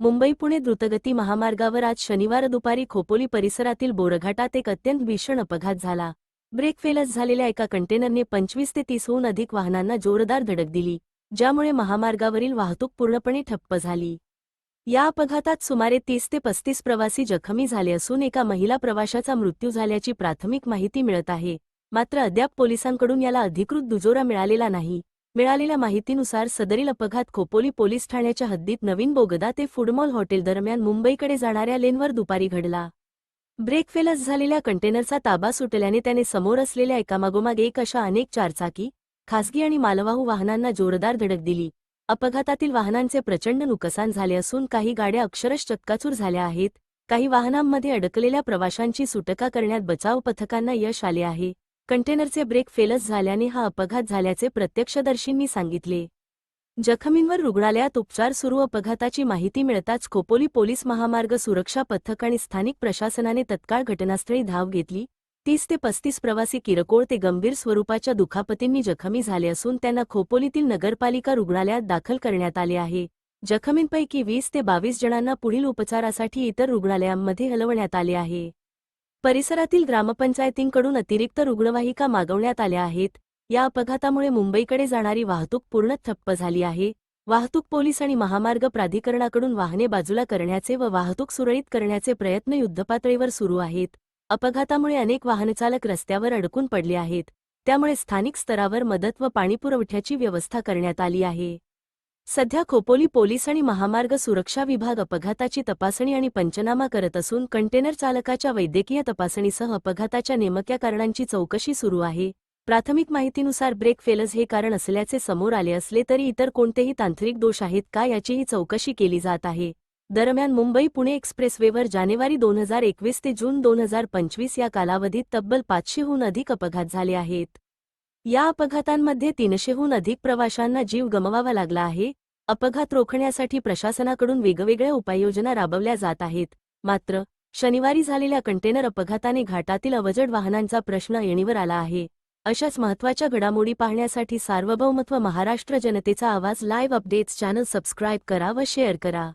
मुंबई पुणे द्रुतगती महामार्गावर आज शनिवार दुपारी खोपोली परिसरातील बोरघाटात एक अत्यंत भीषण अपघात झाला. ब्रेक फेलच झालेल्या एका कंटेनरने पंचवीस ते तीसहून अधिक वाहनांना जोरदार धडक दिली ज्यामुळे महामार्गावरील वाहतूक पूर्णपणे ठप्प झाली. या अपघातात सुमारे तीस ते पस्तीस प्रवासी जखमी झाले असून एका महिला प्रवाशाचा मृत्यू झाल्याची प्राथमिक माहिती मिळत आहे मात्र अद्याप पोलिसांकडून याला अधिकृत दुजोरा मिळालेला नाही. मिळालेल्या माहितीनुसार सदरील अपघात खोपोली पोलीस ठाण्याच्या हद्दीत नवीन बोगदा ते फुडमॉल हॉटेल दरम्यान मुंबईकडे जाणाऱ्या लेनवर दुपारी घडला. ब्रेकफेलस झालेल्या कंटेनरचा ताबा सुटल्याने त्याने समोर असलेल्या एकामागोमाग एक अशा अनेक चारचाकी खासगी आणि मालवाहू वाहनांना जोरदार धडक दिली. अपघातातील वाहनांचे प्रचंड नुकसान झाले असून काही गाड्या अक्षरश चक्काचूर झाल्या आहेत. काही वाहनांमध्ये अडकलेल्या प्रवाशांची सुटका करण्यात बचाव पथकांना यश आले आहे. कंटेनरचे ब्रेक फेलस झाल्याने हा अपघात झाल्याचे प्रत्यक्षदर्शींनी सांगितले. जखमींवर रुग्णालयात उपचार सुरू अपघाताची माहिती मिळताच खोपोली पोलीस महामार्ग सुरक्षा पथक आणि स्थानिक प्रशासनाने तत्काळ घटनास्थळी धाव घेतली. तीस ते पस्तीस प्रवासी किरकोळ ते गंभीर स्वरूपाच्या दुखापतींनी जखमी झाले असून त्यांना खोपोलीतील नगरपालिका रुग्णालयात दाखल करण्यात आले आहे. जखमींपैकी वीस ते बावीस जणांना पुढील उपचारासाठी इतर रुग्णालयांमध्ये हलवण्यात आले आहे. परिसरातील ग्रामपंचायतींकडून अतिरिक्त रुग्णवाहिका मागवण्यात आल्या आहेत. या अपघातामुळे मुंबईकडे जाणारी वाहतूक पूर्ण ठप्प झाली आहे. वाहतूक पोलीस आणि महामार्ग प्राधिकरणाकडून वाहने बाजूला करण्याचे व वाहतूक सुरळीत करण्याचे प्रयत्न युद्धपातळीवर सुरू आहेत. अपघातामुळे अनेक वाहनचालक रस्त्यावर अडकून पडले आहेत. त्यामुळे स्थानिक स्तरावर मदत व पाणीपुरवठ्याची व्यवस्था करण्यात आली आहे. सध्या खोपोली पोलीस आणि महामार्ग सुरक्षा विभाग अपघाताची तपासणी आणि पंचनामा करत असून कंटेनर चालकाच्या वैद्यकीय तपासणीसह अपघाताच्या नेमक्या कारणांची चौकशी सुरू आहे. प्राथमिक माहितीनुसार ब्रेक फेलज हे कारण असल्याचे समोर आले असले तरी इतर कोणतेही तांत्रिक दोष आहेत का याचीही चौकशी केली जात आहे. दरम्यान मुंबई पुणे एक्सप्रेसवेवर जानेवारी दोन हजार एकवीस ते जून दोन हजार पंचवीस या कालावधीत तब्बल पाचशेहून अधिक अपघात झाले आहेत. या अपघातांमध्ये तीनशेहून अधिक प्रवाशांना जीव गमवावा लागला आहे. अपघात रोखण्यासाठी प्रशासनाकडून वेगवेगळ्या उपाययोजना राबवल्या जात आहेत. मात्र शनिवारी झालेल्या कंटेनर अपघाताने घाटातील अवजड वाहनांचा प्रश्न येणीवर आला आहे. अशाच महत्त्वाच्या घडामोडी पाहण्यासाठी सार्वभौमत्व महाराष्ट्र जनतेचा आवाज लाईव्ह अपडेट्स चॅनल सबस्क्राईब करा व शेअर करा.